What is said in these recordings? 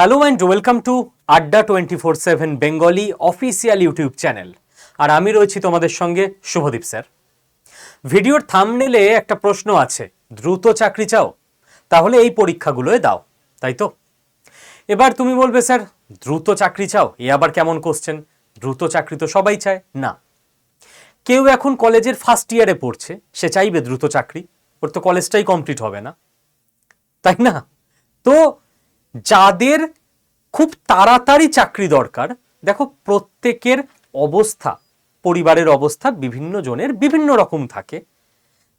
Hello and welcome to Adda twenty four seven Bengali official YouTube channel আর আমি রয়েছি তোমাদের সঙ্গে শুভদীপ স্যার। ভিডিওর থামনেলে একটা প্রশ্ন আছে, দ্রুত চাকরি চাও? তাহলে এই পরীক্ষাগুলোয় দাও, তাই তো? এবার তুমি বলবে স্যার, দ্রুত চাকরি চাও? এ আবার কেমন কোশ্চেন দ্রুত চাকরি তো সবাই চায়, না। কেউ এখন কলেজের ফার্স্ট ইয়ারে পড়ছে, সে চাইবে দ্রুত চাকরি, ওর তো কলেজটাই কমপ্লিট হবে না। তাই না? তো যাদের খুব তাড়াতাড়ি চাকরি দরকার, দেখো প্রত্যেকের অবস্থা, পরিবারের অবস্থা বিভিন্ন জনের বিভিন্ন রকম থাকে।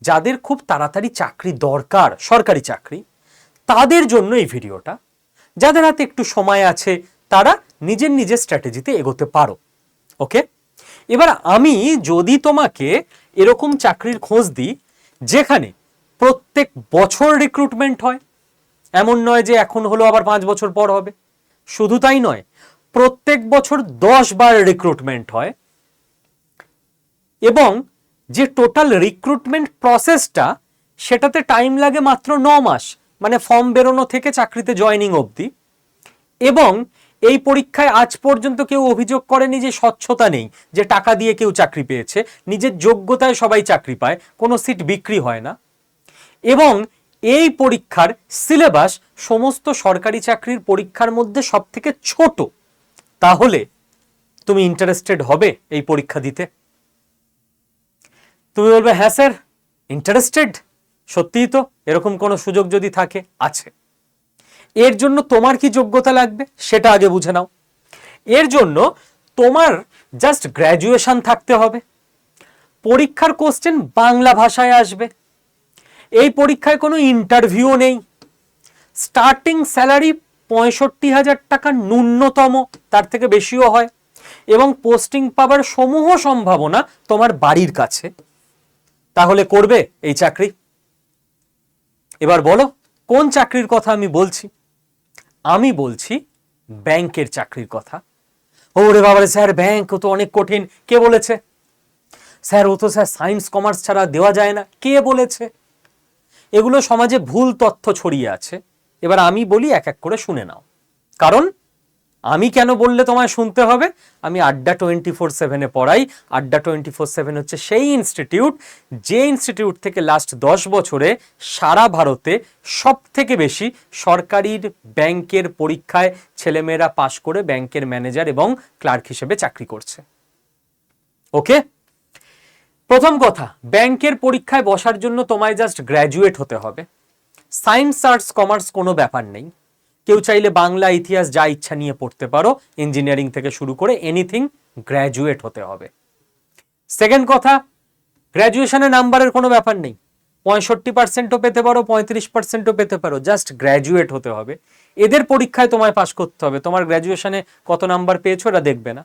যাদের খুব তাড়াতাড়ি চাকরি দরকার, সরকারি চাকরি, তাদের জন্য এই ভিডিওটা। যাদের হাতে একটু সময় আছে, তারা নিজের নিজের স্ট্র্যাটেজিতে এগোতে পারো, ওকে? এবার আমি যদি তোমাকে এরকম চাকরির খোঁজ দিই, যেখানে প্রত্যেক বছর রিক্রুটমেন্ট হয় এমন নয় যে এখন হলো আবার পাঁচ বছর পর হবে। শুধু তাই নয়, প্রত্যেক বছর দশ বার রিক্রুটমেন্ট হয় এবং যে টোটাল রিক্রুটমেন্ট প্রসেসটা সেটাতে টাইম লাগে মাত্র ন মাস মানে ফর্ম বেরোনো থেকে চাকরিতে জয়নিং অবধি। এবং এই পরীক্ষায় আজ পর্যন্ত কেউ অভিযোগ করেনি যে স্বচ্ছতা নেই, যে টাকা দিয়ে কেউ চাকরি পেয়েছে। নিজের যোগ্যতায় সবাই চাকরি পায়, কোনো সিট বিক্রি হয় না। এবং এই পরীক্ষার সিলেবাস সমস্ত সরকারি চাকরির পরীক্ষার মধ্যে সব থেকে ছোট। তাহলে তুমি ইন্টারেস্টেড হবে এই পরীক্ষা দিতে। তুমি বলবে হ্যাঁ স্যার ইন্টারেস্টেড সত্যিই তো, এরকম কোনো সুযোগ যদি থাকে, আছে। এর জন্য তোমার কি যোগ্যতা লাগবে, সেটা আগে বুঝে নাও। এর জন্য তোমার জাস্ট গ্র্যাজুয়েশন থাকতে হবে। পরীক্ষার কোশ্চেন বাংলা ভাষায় আসবে। এই পরীক্ষায় কোনো ইন্টারভিউ নেই। স্টার্টিং স্যালারি পঁয়ষট্টি হাজার টাকা ন্যূনতম, তার থেকে বেশিও হয়। এবং পোস্টিং পাবার সমূহ সম্ভাবনা তোমার বাড়ির কাছে। তাহলে করবে এই চাকরি? এবার বলো, কোন চাকরির কথা আমি বলছি? আমি বলছি ব্যাংকের চাকরির কথা। ওরে বাবারে, স্যার, ব্যাংক তো অনেক কঠিন। কে বলেছে? স্যার, ও তো, স্যার সায়েন্স কমার্স ছাড়া দেওয়া যায় না। কে বলেছে? এগুলো সমাজে ভুল তথ্য ছড়িয়ে আছে। এবার আমি বলি এক এক করে শুনে নাও। কারণ আমি কেন বললে তোমায় শুনতে হবে? আমি আড্ডা টোয়েন্টি ফোর সেভেনে পড়াই। আড্ডা টোয়েন্টি ফোর সেভেন হচ্ছে সেই ইনস্টিটিউট, যে ইনস্টিটিউট থেকে লাস্ট দশ বছরে সারা ভারতে সব থেকে বেশি সরকারির ব্যাংকের পরীক্ষায় ছেলেমেয়েরা পাশ করে ব্যাংকের ম্যানেজার এবং ক্লার্ক হিসেবে চাকরি করছে। ওকে? প্রথম কথা, ব্যাংকের পরীক্ষায় বসার জন্য তোমায় জাস্ট গ্র্যাজুয়েট হতে হবে। সায়েন্স আর্টস কমার্স কোনো ব্যাপার নেই। কেউ চাইলে বাংলা, ইতিহাস যা ইচ্ছা নিয়ে পড়তে পারো ইঞ্জিনিয়ারিং থেকে শুরু করে এনিথিং গ্র্যাজুয়েট হতে হবে। সেকেন্ড কথা গ্র্যাজুয়েশনে নাম্বারের কোনো ব্যাপার নেই। পঁয়ষট্টি পার্সেন্টও পেতে পারো, পঁয়ত্রিশ পার্সেন্টও পেতে পারো জাস্ট গ্র্যাজুয়েট হতে হবে। এদের পরীক্ষায় তোমায় পাশ করতে হবে। তোমার গ্র্যাজুয়েশনে কত নাম্বার পেয়েছ এটা দেখবে না।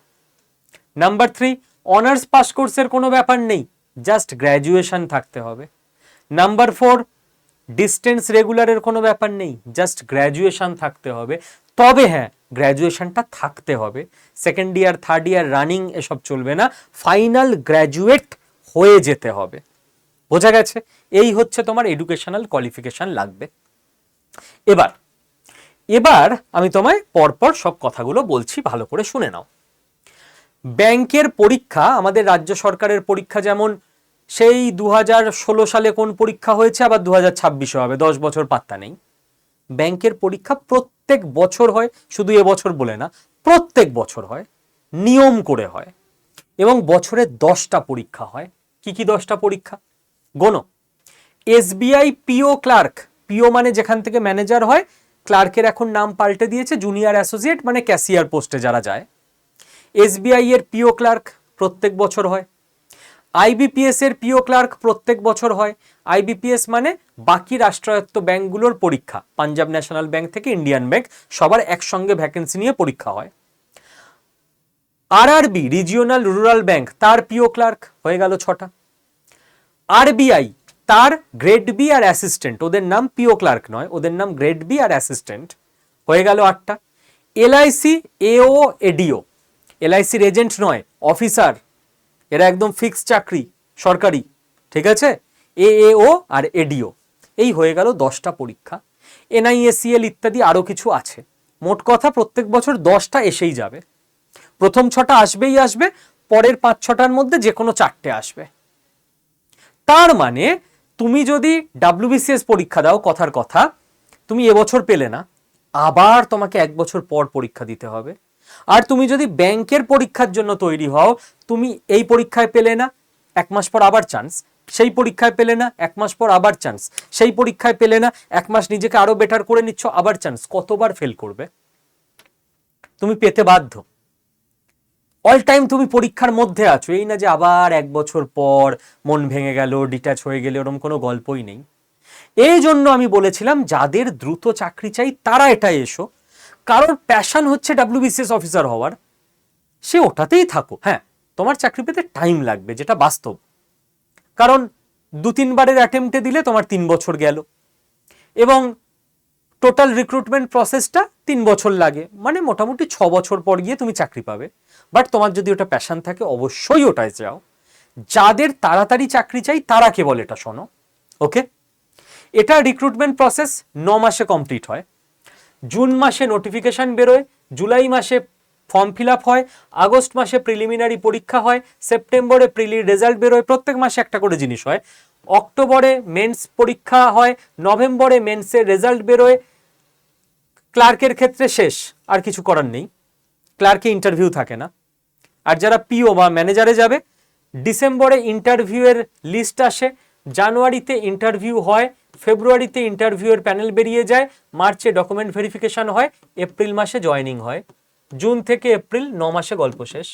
নাম্বার থ্রি অনার্স পাস কোর্সের কোনো ব্যাপার নেই। জাস্ট গ্র্যাজুয়েশন থাকতে হবে। নাম্বার ফোর ডিস্টেন্স রেগুলারের কোনো ব্যাপার নেই। জাস্ট গ্র্যাজুয়েশন থাকতে হবে। তবে হ্যাঁ গ্র্যাজুয়েশনটা থাকতে হবে। Second year third year running এসব চলবে না। ফাইনাল গ্র্যাজুয়েট হয়ে যেতে হবে। বোঝা গেছে? এই হচ্ছে তোমার এডুকেশনাল কোয়ালিফিকেশন লাগবে। এবার এবার আমি তোমায় পরপর সব কথাগুলো বলছি, ভালো করে শুনে নাও। ব্যাংকের পরীক্ষা আমাদের রাজ্য সরকারের পরীক্ষা যেমন সেই দু সালে কোন পরীক্ষা হয়েছে? আবার দু হাজার ছাব্বিশে হবে, দশ বছর পাত্তা নেই। ব্যাংকের পরীক্ষা প্রত্যেক বছর হয়, শুধু এবছর বলে না, প্রত্যেক বছর হয়, নিয়ম করে হয়। এবং বছরে দশটা পরীক্ষা হয়। কি কি দশটা পরীক্ষা? গোনো, এসবিআই পিও ক্লার্ক। পিও মানে যেখান থেকে ম্যানেজার হয়, ক্লার্কের এখন নাম পাল্টে দিয়েছে, জুনিয়র অ্যাসোসিয়েট মানে ক্যাশিয়ার পোস্টে যারা যায়। এসবিআই এর পিও ক্লার্ক প্রত্যেক বছর হয়। আইবিপিএস এর পিও ক্লার্ক প্রত্যেক বছর হয়। আইবিপিএস মানে বাকি রাষ্ট্রায়ত্ত ব্যাংকগুলোর পরীক্ষা। পাঞ্জাব ন্যাশনাল ব্যাংক থেকে ইন্ডিয়ান ব্যাংক সবার একসঙ্গে ভ্যাকেন্সি নিয়ে পরীক্ষা হয়। আরআরবি রিজিওনাল রুরাল ব্যাংক তার পিও ক্লার্ক হয়ে গেল ছটা। আরবিআই তার গ্রেড বি আর অ্যাসিস্ট্যান্ট। ওদের নাম পিও ক্লার্ক নয়, ওদের নাম গ্রেড বি আর অ্যাসিস্ট্যান্ট। হয়ে গেল আটটা। এলআইসি এও এডিও। এলআইসির এজেন্ট নয়, অফিসার। এরা একদম ফিক্স চাকরি, সরকারি, ঠিক আছে? এএও আর এডিও এই হয়ে গেল দশটা পরীক্ষা। এনআইএসিএল ইত্যাদি আরও কিছু আছে। মোট কথা প্রত্যেক বছর দশটা এসেই যাবে। প্রথম ছটা আসবেই আসবে, পরের পাঁচ ছটার মধ্যে যে কোনো চারটে আসবে। তার মানে তুমি যদি ডাব্লিউবিসিএস পরীক্ষা দাও, কথার কথা, তুমি এবছর পেলে না। আবার তোমাকে এক বছর পর পরীক্ষা দিতে হবে। আর তুমি যদি ব্যাংকের পরীক্ষার জন্য তৈরি হও, তুমি এই পরীক্ষায় পেলে না, এক মাস পর আবার চান্স সেই পরীক্ষায় পেলে না, এক মাস পর আবার চান্স সেই পরীক্ষায় পেলে না, এক মাস নিজেকে আরও বেটার করে নিচ্ছ, আবার চান্স কতবার ফেল করবে? তুমি পেতে বাধ্য। অল টাইম তুমি পরীক্ষার মধ্যে আছো। এই না যে আবার এক বছর পর মন ভেঙে গেল ডিটাচ হয়ে গেলে ওরকম কোনো গল্পই নেই। এই জন্য আমি বলেছিলাম, যাদের দ্রুত চাকরি চাই, তারা এটা এসো। কারোর প্যাশন হচ্ছে ডাব্লিউবিসিএস অফিসার হওয়ার, সে ওটাতেই থাকো হ্যাঁ তোমার চাকরি পেতে টাইম লাগবে, যেটা বাস্তব। কারণ দু তিনবারের অ্যাটেম্পটে দিলে তোমার তিন বছর গেল। এবং টোটাল রিক্রুটমেন্ট প্রসেসটা তিন বছর লাগে। মানে মোটামুটি ছ বছর পর গিয়ে তুমি চাকরি পাবে। বাট তোমার যদি ওটা প্যাশন থাকে, অবশ্যই ওটায় যাও। যাদের তাড়াতাড়ি চাকরি চাই, তারা কেবল এটা শোনো। ওকে এটা রিক্রুটমেন্ট প্রসেস ন মাসে কমপ্লিট হয়। জুন মাসে নোটিফিকেশন বেরোয়, জুলাই মাসে ফর্ম ফিল হয়, আগস্ট মাসে প্রিলিমিনারি পরীক্ষা হয় সেপ্টেম্বরে প্রিলি রেজাল্ট বেরোয়, প্রত্যেক মাসে একটা করে জিনিস হয়। অক্টোবরে মেন্স পরীক্ষা হয়, নভেম্বরে মেন্সের রেজাল্ট বেরোয় ক্লার্কের ক্ষেত্রে শেষ, আর কিছু করার নেই। ক্লার্কে ইন্টারভিউ থাকে না। আর যারা পিও বা ম্যানেজারে যাবে, ডিসেম্বরে ইন্টারভিউয়ের লিস্ট আসে জানুয়ারিতে ইন্টারভিউ হয়, ফেব্রুয়ারিতে ইন্টারভিউয়ের প্যানেল বেরিয়ে যায়, মার্চে ডকুমেন্ট ভেরিফিকেশন হয়, এপ্রিল মাসে জয়েনিং হয়। জুন থেকে এপ্রিল ন মাসে গল্প শেষ।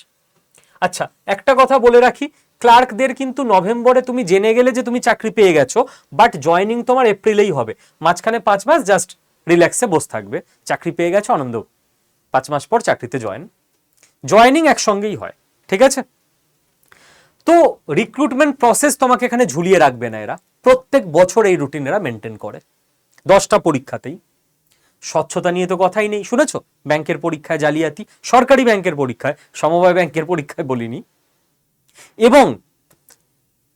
আচ্ছা একটা কথা বলে রাখি, ক্লার্কদের কিন্তু নভেম্বরে তুমি জেনে গেলে যে তুমি চাকরি পেয়ে গেছো বাট জয়েনিং তোমার এপ্রিলেই হবে। মাঝখানে পাঁচ মাস জাস্ট রিল্যাক্সে বসে থাকবে। চাকরি পেয়ে গেছো, আনন্দ। পাঁচ মাস পর চাকরিতে জয়েন জয়েনিং একসঙ্গেই হয়, ঠিক আছে? তো রিক্রুটমেন্ট প্রসেস তোমাকে এখানে ঝুলিয়ে রাখবে না এরা। প্রত্যেক বছর এই রুটিন এরা মেনটেন করে। দশটা পরীক্ষাতেই। স্বচ্ছতা নিয়ে তো কথাই নেই, শুনেছো? ব্যাংকের পরীক্ষায় জালিয়াতি, সরকারি ব্যাংকের পরীক্ষায়, সমবায় ব্যাংকের পরীক্ষায় বলিনি। এবং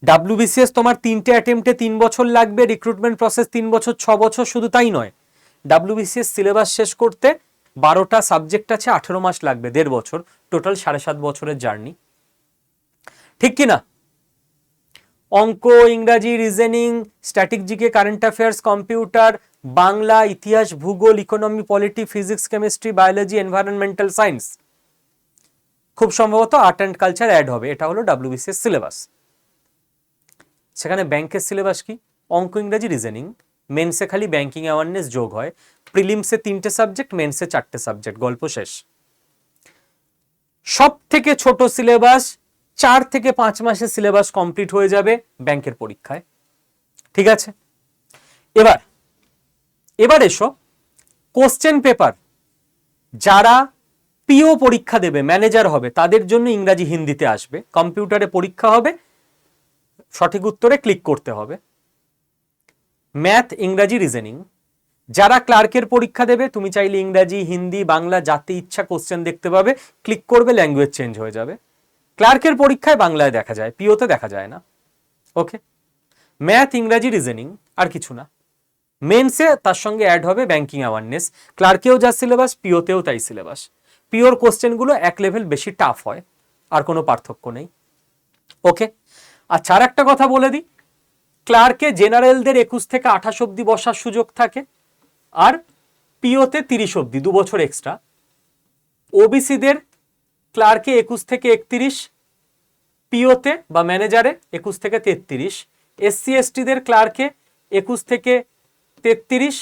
ডাব্লিউবিসিএস তোমার তিনটে অ্যাটেম্পটে তিন বছর লাগবে রিক্রুটমেন্ট প্রসেস তিন বছর, ছ বছর, শুধু তাই নয়। ডাব্লিউবিসিএস সিলেবাস শেষ করতে বারোটা সাবজেক্ট আছে, আঠেরো মাস লাগবে, দেড় বছর। টোটাল সাড়ে সাত বছরের জার্নি ঠিক কি না? অঙ্ক, ইংরাজি reasoning static GK current affairs computer Bangla, ইতিহাস, ভূগোল economy polity physics chemistry biology environmental science খুব সম্ভবত আর্ট অ্যান্ড কালচার অ্যাড হবে। এটা হলো ডাব্লিউবিসিএস সিলেবাস সেখানে ব্যাংকের সিলেবাস কি? অঙ্ক, ইংরাজি রিজনিং মেন্সে খালি ব্যাংকিং অ্যাওয়ারনেস যোগ হয়। প্রিলিমসে তিনটে সাবজেক্ট মেন্সে চারটে সাবজেক্ট গল্প শেষ। সব থেকে ছোট সিলেবাস চার থেকে পাঁচ মাসের সিলেবাস কমপ্লিট হয়ে যাবে ব্যাংকের পরীক্ষায়। ঠিক আছে? এবার এবার এসো কোশ্চেন পেপার যারা পিও পরীক্ষা দেবে ম্যানেজার হবে, তাদের জন্য ইংরাজি হিন্দিতে আসবে। কম্পিউটারে পরীক্ষা হবে, সঠিক উত্তরে ক্লিক করতে হবে। ম্যাথ ইংরাজি রিজনিং যারা ক্লার্কের পরীক্ষা দেবে, তুমি চাইলে ইংরাজি, হিন্দি, বাংলা, যাতে ইচ্ছা কোশ্চেন দেখতে পাবে ক্লিক করবে ল্যাঙ্গুয়েজ চেঞ্জ হয়ে যাবে। ক্লার্কের পরীক্ষায় বাংলায় দেখা যায়, পিওতে দেখা যায় না। ওকে? ম্যাথ, ইংরাজি, রিজনিং, আর কিছু না। মেন্সে তার সঙ্গে অ্যাড হবে ব্যাংকিং অ্যাওয়ারনেস। ক্লার্কেও যা সিলেবাস, পিওতেও তাই সিলেবাস। পিওর কোশ্চেনগুলো এক লেভেল বেশি টাফ হয়, আর কোনো পার্থক্য নেই। ওকে? আচ্ছা আর একটা কথা বলে দিই। ক্লার্কে জেনারেলদের একুশ থেকে আঠাশ অব্দি বসার সুযোগ থাকে, আর পিওতে তিরিশ অব্দি দু বছর এক্সট্রা। ওবিসিদের ক্লার্কে একুশ থেকে একত্রিশ, পিওতে বা ম্যানেজারে একুশ থেকে তেত্রিশ, এসসি এসটিদের ক্লার্কে একুশ থেকে তেত্রিশ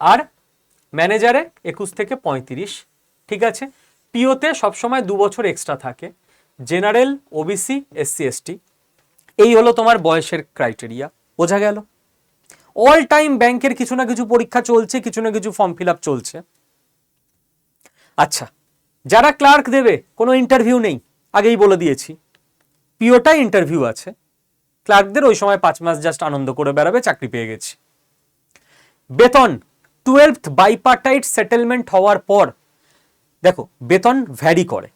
আর ম্যানেজারে একুশ থেকে পঁয়ত্রিশ, ঠিক আছে? পিওতে সবসময় দু বছর এক্সট্রা থাকে, জেনারেল, ওবিসি, এসসি, এসটি। এই হলো তোমার বয়সের ক্রাইটেরিয়া, বোঝা গেল? অল টাইম ব্যাংকের কিছু না কিছু পরীক্ষা চলছে, কিছু না কিছু ফর্ম ফিল চলছে। আচ্ছা যারা ক্লার্ক দেবে, কোনো ইন্টারভিউ নেই। আগেই বলে দিয়েছি। পিওটা ইন্টারভিউ আছে। ক্লার্কদের ওই সময় পাঁচ মাস জাস্ট আনন্দ করে বেড়াবে, চাকরি পেয়ে গেছি। বেতন টুয়েলভ বাইপার্টাইট সেটেলমেন্ট হওয়ার পর, দেখো, বেতন ভ্যারি করে।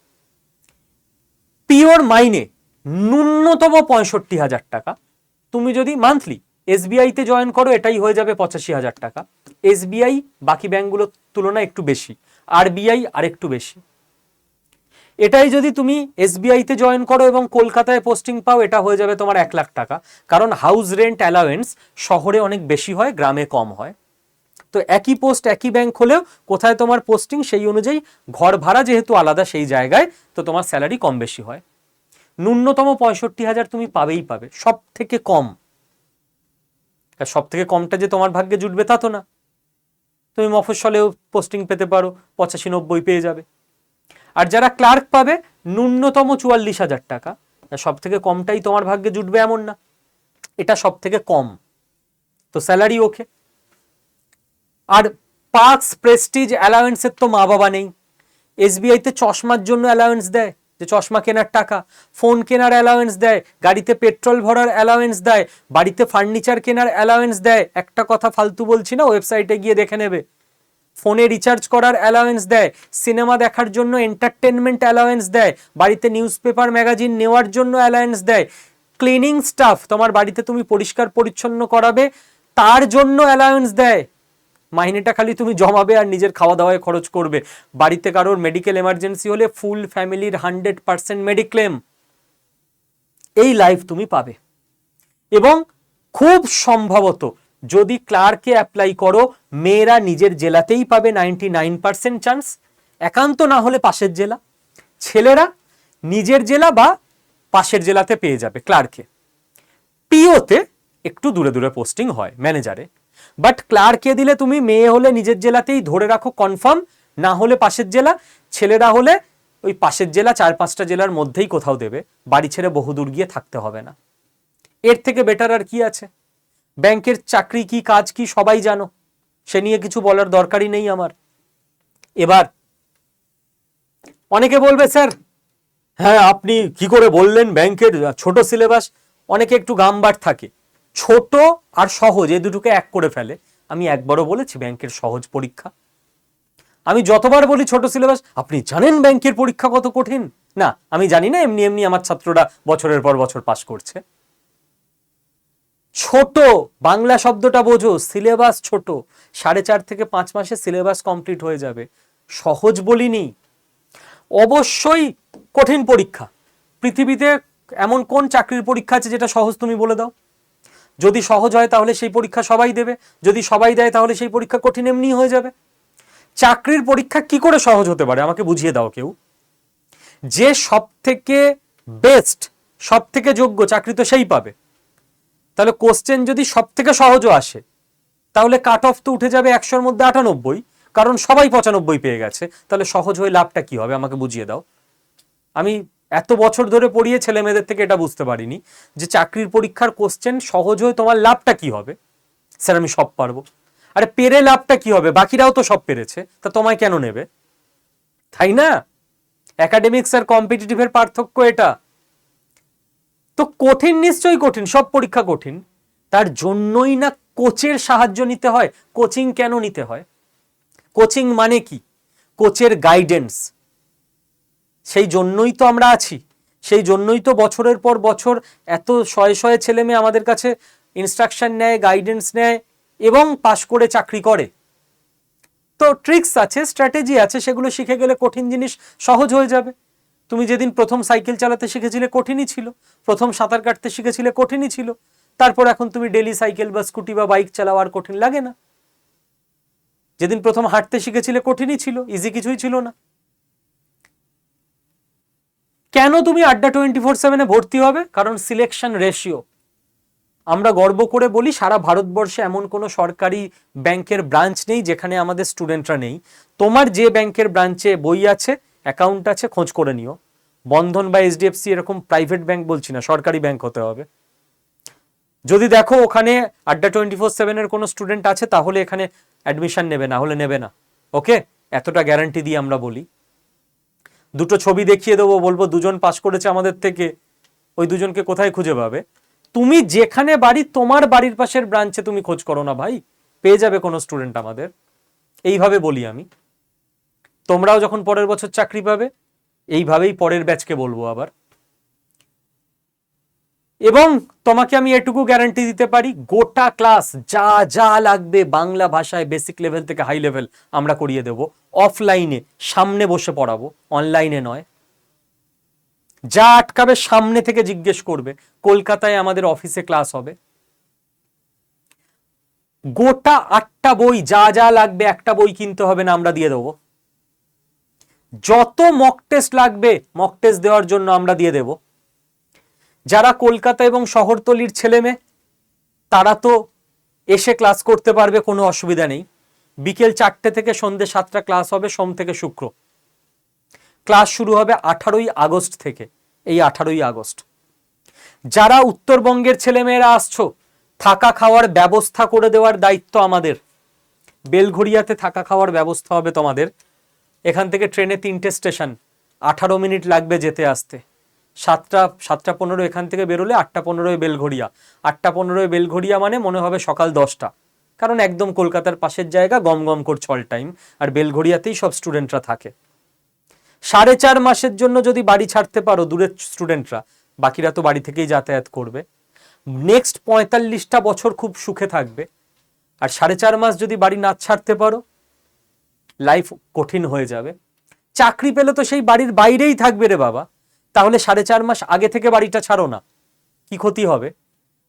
পিওর মাইনে ন্যূনতম পঁয়ষট্টি হাজার টাকা। তুমি যদি মান্থলি এসবিআইতে জয়েন করো, এটাই হয়ে যাবে পঁচাশি হাজার টাকা। এসবিআই বাকি ব্যাংকগুলোর তুলনায় একটু বেশি। আরবিআই আর একটু বেশি। এটাই যদি তুমি এসবিআইতে জয়েন করো এবং কলকাতায় পোস্টিং পাও, এটা হয়ে যাবে তোমার এক লাখ টাকা। কারণ হাউস রেন্ট অ্যালাওয়েন্স শহরে অনেক বেশি হয়, গ্রামে কম হয়। তো একই পোস্ট একই ব্যাংক হলেও কোথায় তোমার পোস্টিং সেই অনুযায়ী ঘর ভাড়া যেহেতু আলাদা সেই জায়গায়, তো তোমার স্যালারি কম বেশি হয়। ন্যূনতম পঁয়ষট্টি হাজার তুমি পাবেই পাবে সব থেকে কম। সব থেকে কমটা যে তোমার ভাগ্যে জুটবে তা তো না। তুমি মফস্বলেও পোস্টিং পেতে পারো, পঁচাশি নব্বই পেয়ে যাবে। আর যারা ক্লার্ক পাবে, ন্যূনতম চুয়াল্লিশ হাজার টাকা। সব থেকে কমটাই তোমার ভাগ্যে জুটবে এমন না। এটা সব থেকে কম। তো স্যালারি ওকে। আর পার্কস প্রেস্টিজ অ্যালাওয়েন্সের তো মা বাবা নেই এসবিআইতে চশমার জন্য অ্যালাওয়েন্স দেয়, যে চশমা কেনার টাকা। ফোন কেনার অ্যালাওয়েন্স দেয়, গাড়িতে পেট্রোল ভরার অ্যালাওয়েন্স দেয়, বাড়িতে ফার্নিচার কেনার অ্যালাওয়েন্স দেয়। একটা কথা ফালতু বলছি না, ওয়েবসাইটে গিয়ে দেখে নেবে। ফোনে রিচার্জ করার অ্যালাওয়েন্স দেয় সিনেমা দেখার জন্য এন্টারটেনমেন্ট অ্যালাওয়েন্স দেয়, বাড়িতে নিউজ পেপার ম্যাগাজিন নেওয়ার জন্য অ্যালাওয়েন্স দেয়। ক্লিনিং স্টাফ তোমার বাড়িতে তুমি পরিষ্কার পরিচ্ছন্ন করাবে, তার জন্য অ্যালাওয়েন্স দেয়। মাইনেটা খালি তুমি জমাবে আর নিজের খাওয়া দাওয়ায় খরচ করবে। বাড়িতে কারোর মেডিকেল এমার্জেন্সি হলে ফুল ফ্যামিলির হান্ড্রেড পার্সেন্ট মেডিক্লেম এই লাইফ তুমি পাবে। এবং খুব সম্ভবত যদি ক্লার্কে অ্যাপ্লাই করো, মেয়েরা নিজের জেলাতেই পাবে নাইনটি নাইন পার্সেন্ট চান্স। একান্ত না হলে পাশের জেলা। ছেলেরা নিজের জেলা বা পাশের জেলাতে পেয়ে যাবে ক্লার্কে। পিওতে একটু দূরে দূরে পোস্টিং হয় ম্যানেজারে। বাট ক্লার্কে দিলে তুমি মেয়ে হলে নিজের জেলাতেই ধরে রাখো, কনফার্ম। না হলে পাশের জেলা। ছেলেরা হলে ওই পাশের জেলা চার পাঁচটা জেলার মধ্যেই কোথাও দেবে। বাড়ি ছেড়ে বহুদূর গিয়ে থাকতে হবে না। এর থেকে বেটার আর কি আছে? ব্যাংকের চাকরি কি, কাজ কি, সবাই জানো। সে নিয়ে কিছু বলার দরকারই নেই আমার। এবার, অনেকে বলবে, স্যার হ্যাঁ আপনি কি করে বললেন ব্যাংকের ছোট সিলেবাস? অনেকে একটু গামবার থাকে। ছোট আর সহজ, এ দুটোকে এক করে ফেলে। আমি একবারও বলেছি, ব্যাংকের সহজ পরীক্ষা। আমি যতবার বলি ছোট সিলেবাস, আপনি জানেন ব্যাংকের পরীক্ষা কত কঠিন? না, আমি জানি না, এমনি এমনি আমার ছাত্ররা বছরের পর বছর পাশ করছে। ছোট, বাংলা শব্দটা বোঝো সিলেবাস ছোট। সাড়ে চার থেকে পাঁচ মাসে সিলেবাস কমপ্লিট হয়ে যাবে। সহজ বলিনি। অবশ্যই কঠিন পরীক্ষা। পৃথিবীতে এমন কোন চাকরির পরীক্ষা আছে যেটা সহজ তুমি বলে দাও? যদি সহজ হয় তাহলে সেই পরীক্ষা সবাই দেবে। যদি সবাই দেয় তাহলে সেই পরীক্ষা কঠিন এমনি হয়ে যাবে। চাকরির পরীক্ষা কি করে সহজ হতে পারে? আমাকে বুঝিয়ে দাও কেউ। যে সব থেকে বেস্ট সব থেকে যোগ্য, চাকরি তো সেই পাবে। তাহলে কোশ্চেন যদি সব থেকে সহজও আসে, তাহলে কাট অফ তো উঠে যাবে একশোর মধ্যে আটানব্বই, কারণ সবাই পঁচানব্বই পেয়ে গেছে। তাহলে সহজ হয়ে লাভটা কি হবে? আমাকে বুঝিয়ে দাও। আমি এত বছর ধরে পড়িয়ে ছেলে মেয়েদের থেকে এটা বুঝতে পারিনি যে চাকরির পরীক্ষার কোশ্চেন সহজ হয়ে তোমার লাভটা কি হবে? স্যার, আমি সব পারব। আরে পেরে লাভটা কি হবে? বাকিরাও তো সব পেরেছে, তা তোমায় কেন নেবে? তাই না? একাডেমিক্স আর কম্পিটিটিভের পার্থক্য এটা। তো কঠিন, নিশ্চয়ই কঠিন, সব পরীক্ষা কঠিন। তার জন্যই না কোচের সাহায্য নিতে হয়, কোচিং কেন নিতে হয়? কোচিং মানে কি? কোচের গাইডেন্স সেই জন্যই তো আমরা আছি, সেই জন্যই তো বছরের পর বছর এত শয়ে শয়ে ছেলে মেয়ে আমাদের কাছে ইনস্ট্রাকশন নেয় গাইডেন্স নেয় এবং পাশ করে চাকরি করে। তো ট্রিক্স আছে স্ট্র্যাটেজি আছে, সেগুলো শিখে গেলে কঠিন জিনিস সহজ হয়ে যাবে। তুমি যেদিন প্রথম সাইকেল চালাতে শিখেছিলে কঠিনই ছিল, প্রথম সাঁতার কাটতে শিখেছিলে কঠিনই ছিল, তারপর এখন তুমি ডেলি সাইকেল বা স্কুটি বা বাইক চালাও আর কঠিন লাগে না। যেদিন প্রথম হাঁটতে শিখেছিলে কঠিনই ছিল ইজি কিছুই ছিল না। কেন তুমি আড্ডা টোয়েন্টি ফোর সেভেনে ভর্তি হবে? কারণ সিলেকশন রেশিও আমরা গর্ব করে বলি, সারা ভারতবর্ষে এমন কোনো সরকারি ব্যাংকের ব্রাঞ্চ নেই যেখানে আমাদের স্টুডেন্টরা নেই। তোমার যে ব্যাংকের ব্রাঞ্চে বই আছে অ্যাকাউন্ট আছে, খোঁজ করে নিও। বন্ধন বা এইচডিএফসি এরকম প্রাইভেট ব্যাংক বলছি না, সরকারি ব্যাংক হতে হবে। যদি দেখো ওখানে আড্ডা টোয়েন্টি ফোর সেভেনের কোনো স্টুডেন্ট আছে, তাহলে এখানে অ্যাডমিশন নেবে না, হলে নেবে না। ওকে? এতটা গ্যারান্টি দিয়ে আমরা বলি। দুটো ছবি দেখিয়ে দেবো, বলব দুজন পাস করেছে আমাদের থেকে, ওই দুজনকে কোথায় খুঁজে পাবে? তুমি যেখানে বাড়ি, তোমার বাড়ির পাশের ব্রাঞ্চে তুমি খোঁজ করো না ভাই, পেয়ে যাবে কোনো স্টুডেন্ট আমাদের। এইভাবে বলি আমি। তোমরাও যখন পরের বছর চাকরি পাবে, এইভাবেই পরের ব্যাচকে বলব আবার। এবং তোমাকে আমি এটুকু গ্যারান্টি দিতে পারি, গোটা ক্লাস যা যা লাগবে বাংলা ভাষায় বেসিক লেভেল থেকে হাই লেভেল আমরা করিয়ে দেব। অফলাইনে সামনে বসে পড়াবো অনলাইনে নয়। যা আটকাবে সামনে থেকে জিজ্ঞেস করবে, কলকাতায় আমাদের অফিসে ক্লাস হবে। গোটা আটটা বই, যা যা লাগবে একটা বই কিনতে হবে না আমরা দিয়ে দেবো। যত মক টেস্ট লাগবে মক টেস্ট দেওয়ার জন্য আমরা দিয়ে দেব। যারা কলকাতা এবং শহরতলির ছেলে মেয়ে, তারা তো এসে ক্লাস করতে পারবে, কোনো অসুবিধা নেই। বিকেল চারটে থেকে সন্ধ্যে সাতটা ক্লাস হবে, সোম থেকে শুক্র। ক্লাস শুরু হবে আঠারোই আগস্ট থেকে, এই আঠারোই আগস্ট। যারা উত্তরবঙ্গের ছেলেমেয়েরা আসছো, থাকা খাওয়ার ব্যবস্থা করে দেওয়ার দায়িত্ব আমাদের। বেলঘড়িয়াতে থাকা খাওয়ার ব্যবস্থা হবে তোমাদের। এখান থেকে ট্রেনে তিনটে স্টেশন। আঠারো মিনিট লাগবে যেতে আসতে। সাতটা সাতটা পনেরো এখান থেকে বেরোলে আটটা পনেরোয় বেলঘড়িয়া। আটটা পনেরোয় বেলঘড়িয়া মানে মনে হবে সকাল দশটা। কারণ একদম কলকাতার পাশের জায়গা গম গম করছে অল টাইম আর বেলঘড়িয়াতেই সব স্টুডেন্টরা থাকে। সাড়ে চার মাসের জন্য যদি বাড়ি ছাড়তে পারো দূরের স্টুডেন্টরা বাকিরা তো বাড়ি থেকেই যাতায়াত করবে। নেক্সট পঁয়তাল্লিশটা বছর খুব সুখে থাকবে। আর সাড়ে চার মাস যদি বাড়ি না ছাড়তে পারো লাইফ কঠিন হয়ে যাবে। চাকরি পেলে তো সেই বাড়ির বাইরেই থাকবে রে বাবা। তাহলে সাড়ে চার মাস আগে থেকে বাড়িটা ছাড়ো না। কি ক্ষতি হবে?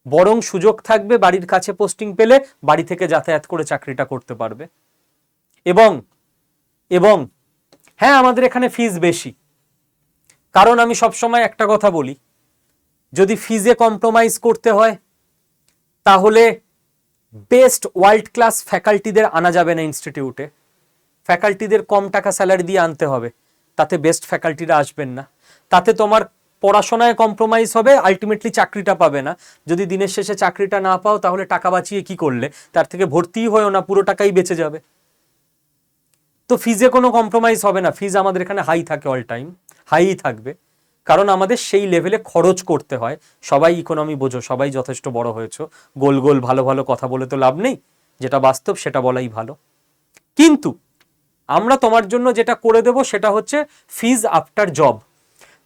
বরং সুযোগ থাকবে বাড়ির কাছে পোস্টিং পেলে বাড়ি থেকে যাতায়াত করে চাকরিটা করতে পারবে। এবং এবং হ্যাঁ আমাদের এখানে ফিজ বেশি। কারণ আমি সবসময় একটা কথা বলি, যদি ফিজে কম্প্রোমাইজ করতে হয়, তাহলে বেস্ট ওয়ার্ল্ড ক্লাস ফ্যাকাল্টিদের আনা যাবে না ইনস্টিটিউটে ফ্যাকাল্টিদের কম টাকা স্যালারি দিয়ে আনতে হবে। তাতে বেস্ট ফ্যাকাল্টিরা আসবেন না। তাতে তোমার পড়াশোনায় কম্প্রোমাইজ হবে আলটিমেটলি চাকরিটা পাবে না। যদি দিনের শেষে চাকরিটা না পাও, তাহলে টাকা বাঁচিয়ে কি করলে? তার থেকে ভর্তিই হয়েও না, পুরো টাকাই বেঁচে যাবে। তো ফিজে কোনো কম্প্রোমাইজ হবে না। ফিজ আমাদের এখানে হাই থাকে অল টাইম হাই থাকবে। কারণ আমাদের সেই লেভেলে খরচ করতে হয়। সবাই ইকোনমি বোঝো, সবাই যথেষ্ট বড় হয়েছো। গোল গোল ভালো ভালো কথা বলে তো লাভ নেই। যেটা বাস্তব সেটা বলাই ভালো। কিন্তু আমরা তোমার জন্য যেটা করে দেব সেটা হচ্ছে ফিজ আফটার জব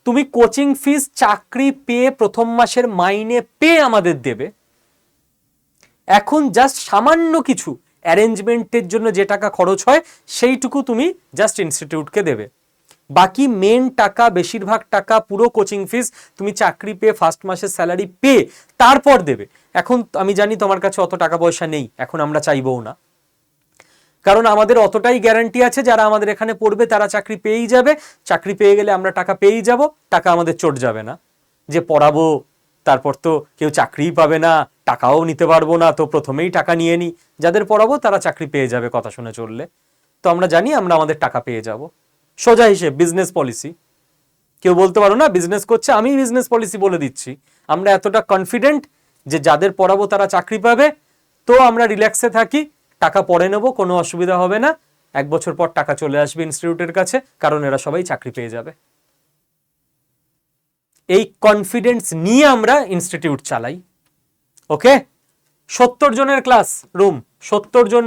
তুমি কোচিং ফিজ চাকরি পেয়ে প্রথম মাসের মাইনে পেয়ে আমাদের দেবে। এখন জাস্ট সামান্য কিছু অ্যারেঞ্জমেন্টের জন্য যে টাকা খরচ হয়, সেইটুকু তুমি জাস্ট ইনস্টিটিউটকে দেবে। বাকি মেন টাকা, বেশিরভাগ টাকা, পুরো কোচিং ফিস তুমি চাকরি পেয়ে ফার্স্ট মাসের স্যালারি পেয়ে তারপর দেবে। এখন আমি জানি তোমার কাছে অত টাকা পয়সা নেই, এখন আমরা চাইবও না। কারণ আমাদের অতটাই গ্যারান্টি আছে, যারা আমাদের এখানে পড়বে তারা চাকরি পেয়েই যাবে। চাকরি পেয়ে গেলে আমরা টাকা পেয়েই যাব, টাকা আমাদের চট যাবে না। যে পড়াবো, তারপর তো কেউ চাকরিই পাবে না, টাকাও নিতে পারব না, তো প্রথমেই টাকা নিয়ে নিই। যাদের পড়াবো তারা চাকরি পেয়ে যাবে কথা শুনে চললে। তো আমরা জানি আমরা আমাদের টাকা পেয়ে যাব। সোজা হিসেব বিজনেস পলিসি কেউ বলতে পারো না বিজনেস করছে, আমি বিজনেস পলিসি বলে দিচ্ছি। আমরা এতটা কনফিডেন্ট যে যাদের পড়াবো তারা চাকরি পাবে। তো আমরা রিল্যাক্সে থাকি। টাকা পরে নেব, কোনো অসুবিধা হবে না। এক বছর পর টাকা চলে আসবে ইনস্টিটিউটের কাছে, কারণ এরা সবাই চাকরি পেয়ে যাবে। এই কনফিডেন্স নিয়ে আমরা ইনস্টিটিউট চালাই। ওকে? সত্তর জনের ক্লাস, রুম, সত্তর জন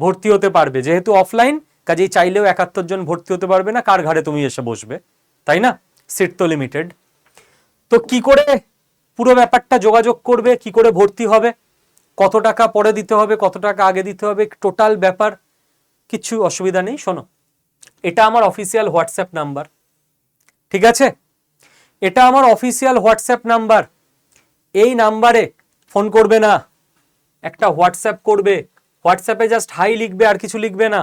ভর্তি হতে পারবে। যেহেতু অফলাইন কাজেই চাইলেও একাত্তর জন ভর্তি হতে পারবে না, কার ঘাড়ে তুমি এসে বসবে? তাই না? সিট তো লিমিটেড তো কি করে পুরো ব্যাপারটা যোগাযোগ করবে, কি করে ভর্তি হবে? কত টাকা পরে দিতে হবে, কত টাকা আগে দিতে হবে, টোটাল ব্যাপার কিছু অসুবিধা নেই, শোনো। এটা আমার অফিসিয়াল হোয়াটসঅ্যাপ নাম্বার ঠিক আছে? এটা আমার অফিসিয়াল হোয়াটসঅ্যাপ নাম্বার এই নাম্বারে ফোন করবে না, একটা হোয়াটসঅ্যাপ করবে। হোয়াটসঅ্যাপে জাস্ট হাই লিখবে, আর কিছু লিখবে না।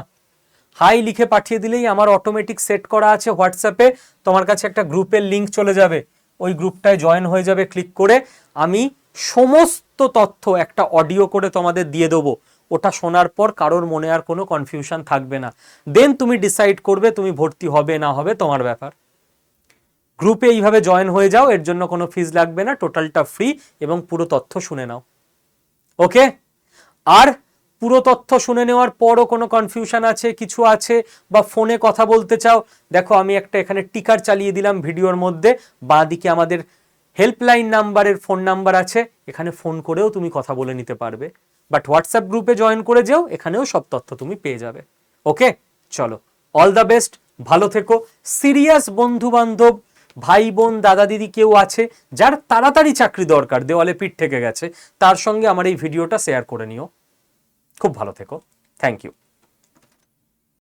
হাই লিখে পাঠিয়ে দিলেই আমার অটোমেটিক সেট করা আছে হোয়াটসঅ্যাপে তোমার কাছে একটা গ্রুপের লিঙ্ক চলে যাবে। ওই গ্রুপটায় জয়েন হয়ে যাবে ক্লিক করে আমি সমস্ত তথ্য একটা অডিও করে তোমাদের দিয়ে দেবো। ওটা শোনার পর কারোর মনে আর কোনো কনফিউশন থাকবে না। দেন তুমি ডিসাইড করবে তুমি ভর্তি হবে না হবে তোমার ব্যাপার। গ্রুপে এইভাবে জয়েন হয়ে যাও, এর জন্য কোনো ফিজ লাগবে না টোটালটা ফ্রি এবং পুরো তথ্য শুনে নাও। ওকে আর পুরো তথ্য শুনে নেওয়ার পরও কোনো কনফিউশন আছে, কিছু আছে, বা ফোনে কথা বলতে চাও, দেখো আমি একটা এখানে টিকার চালিয়ে দিলাম ভিডিওর মধ্যে বাঁ দিকে আমাদের হেল্পলাইন নাম্বারের ফোন নাম্বার আছে, এখানে ফোন করেও তুমি কথা বলে নিতে পারবে। বাট হোয়াটসঅ্যাপ গ্রুপে জয়েন করে যেও, এখানেও সব তথ্য তুমি পেয়ে যাবে। ওকে চলো। অল দ্য বেস্ট ভালো থেকো। সিরিয়াস বন্ধু বান্ধব ভাই বোন দাদা দিদি কেউ আছে, যার তাড়াতাড়ি চাকরি দরকার, দেওয়ালে পিঠ থেকে গেছে, তার সঙ্গে আমার এই ভিডিওটা শেয়ার করে নিও। খুব ভালো থেকো। Thank you